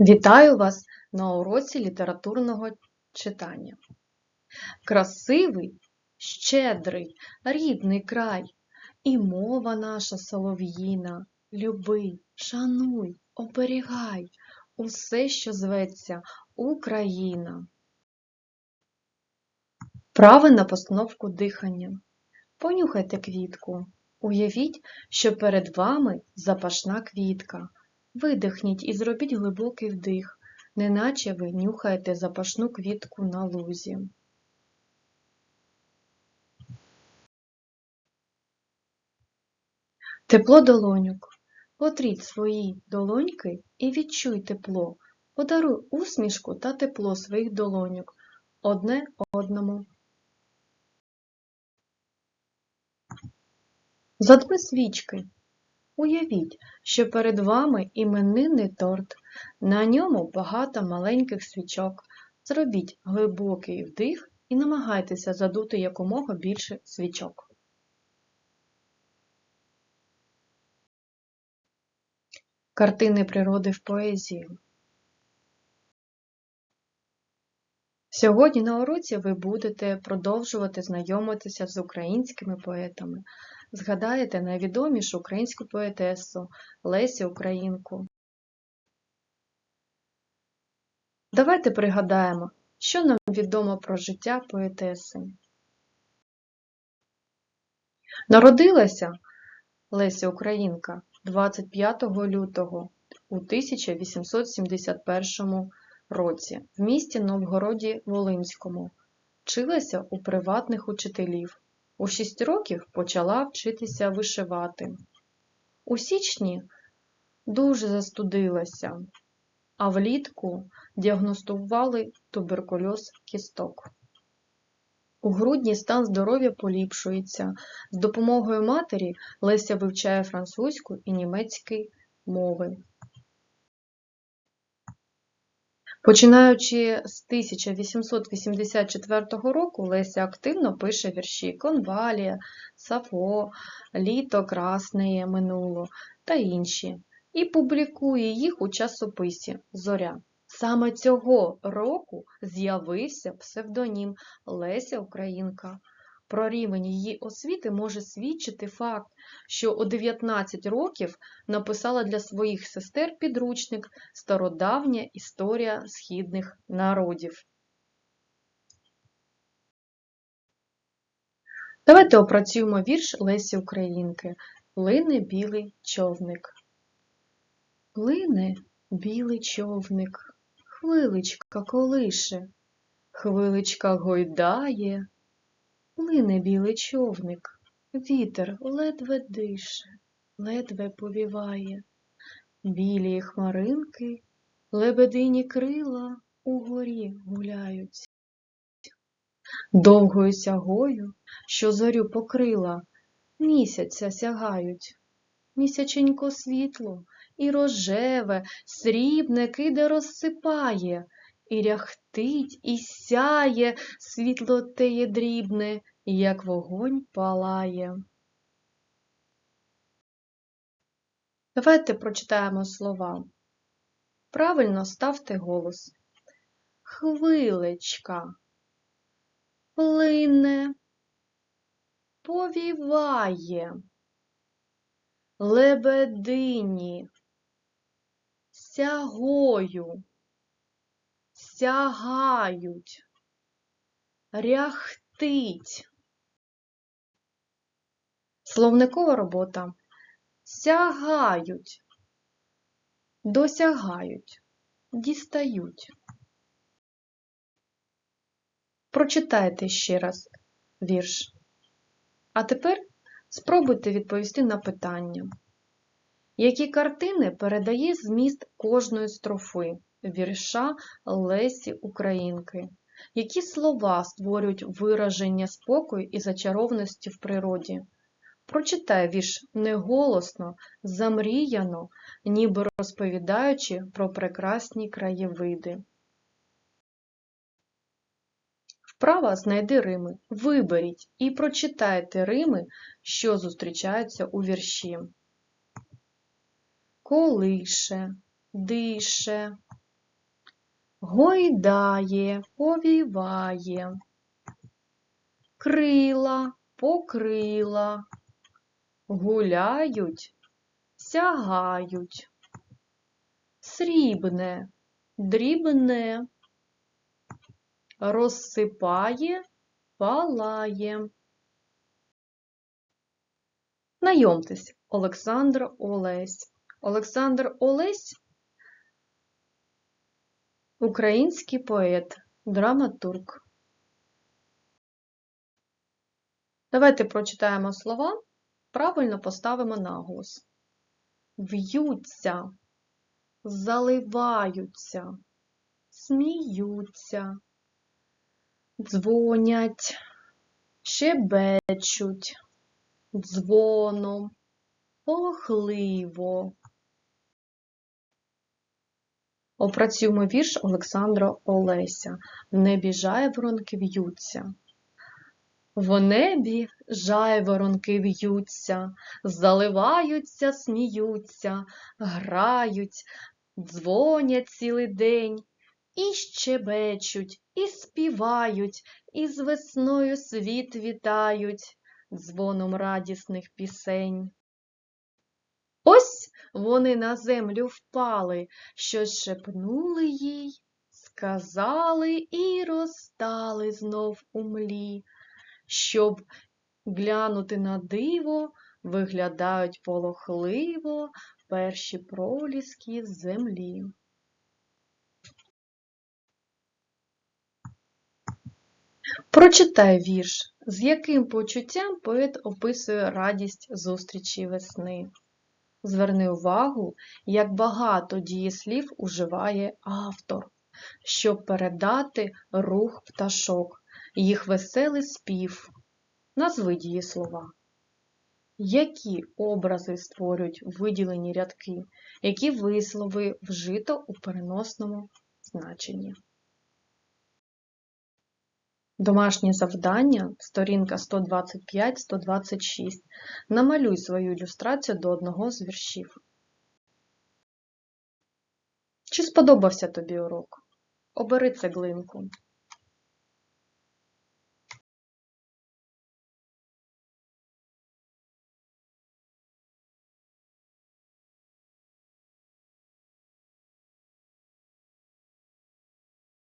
Вітаю вас на уроці літературного читання. Красивий, щедрий, рідний край, і мова наша солов'їна. Люби, шануй, оберігай усе, що зветься Україна. Прави на постановку дихання. Понюхайте квітку. Уявіть, що перед вами запашна квітка. Видихніть і зробіть глибокий вдих, неначе ви нюхаєте запашну квітку на лузі. Тепло долоньок. Потріть свої долоньки і відчуй тепло. Подаруй усмішку та тепло своїх долоньок одне одному. Задми свічки. Уявіть, що перед вами іменинний торт, на ньому багато маленьких свічок. Зробіть глибокий вдих і намагайтеся задути якомога більше свічок. Картини природи в поезії. Сьогодні на уроці ви будете продовжувати знайомитися з українськими поетами. Згадаєте найвідомішу українську поетесу Лесю Українку. Давайте пригадаємо, що нам відомо про життя поетеси. Народилася Леся Українка 25 лютого у 1871 році в місті Новгороді Волинському. Вчилася у приватних учителів. У 6 років почала вчитися вишивати. У січні дуже застудилася, а влітку діагностували туберкульоз кісток. У грудні стан здоров'я поліпшується. З допомогою матері Леся вивчає французьку і німецькі мови. Починаючи з 1884 року, Леся активно пише вірші Конвалія, Сафо, Літо Красне минуло та інші, і публікує їх у часописі Зоря. Саме цього року з'явився псевдонім Леся Українка. Про рівень її освіти може свідчити факт, що у 19 років написала для своїх сестер підручник Стародавня історія східних народів. Давайте опрацюємо вірш Лесі Українки. Плине білий човник. Плине білий човник, хвиличка колише, хвиличка гойдає. Плине білий човник, вітер ледве дише, ледве повіває. Білі хмаринки, лебедині крила угорі гуляють. Довгою сягою, що зорю покрила, місяця сягають. Місяченько світло і рожеве, срібне киде розсипає, і ряхтить, і сяє, світло теє дрібне, як вогонь палає. Давайте прочитаємо слова. Правильно ставте голос. Хвилечка, плине, повіває, лебедині, сягою, сягають, ряхтить. Словникова робота. Сягають, досягають, дістають. Прочитайте ще раз вірш. А тепер спробуйте відповісти на питання. Які картини передає зміст кожної строфи вірша Лесі Українки? Які слова створюють вираження спокою і зачарованості в природі? Прочитай вірш неголосно, замріяно, ніби розповідаючи про прекрасні краєвиди. Вправа знайди рими, виберіть і прочитайте рими, що зустрічаються у вірші. Колише, дише, гойдає, повіває, крила, покрила, гуляють, сягають, срібне, дрібне, розсипає, палає. Знайомтесь, Олександр Олесь. Олександр Олесь український поет, драматург. Давайте прочитаємо слова, правильно поставимо наголос. В'ються, заливаються, сміються, дзвонять, щебечуть, дзвоном, полохливо. Опрацюємо вірш Олександра Олеся. В небі жайворонки в'ються. В небі жайворонки в'ються, заливаються, сміються, грають, дзвонять цілий день, і щебечуть, і співають, і з весною світ вітають дзвоном радісних пісень. Ось вони на землю впали, щось шепнули їй, сказали і розстали знов у млі, щоб глянути на диво, виглядають полохливо перші проліски землі. Прочитай вірш, з яким почуттям поет описує радість зустрічі весни. Зверни увагу, як багато дієслів уживає автор, щоб передати рух пташок, їх веселий спів. Назви дієслова. Які образи створюють виділені рядки, які вислови вжито у переносному значенні. Домашнє завдання, сторінка 125-126. Намалюй свою ілюстрацію до одного з віршів. Чи сподобався тобі урок? Обери цеглинку.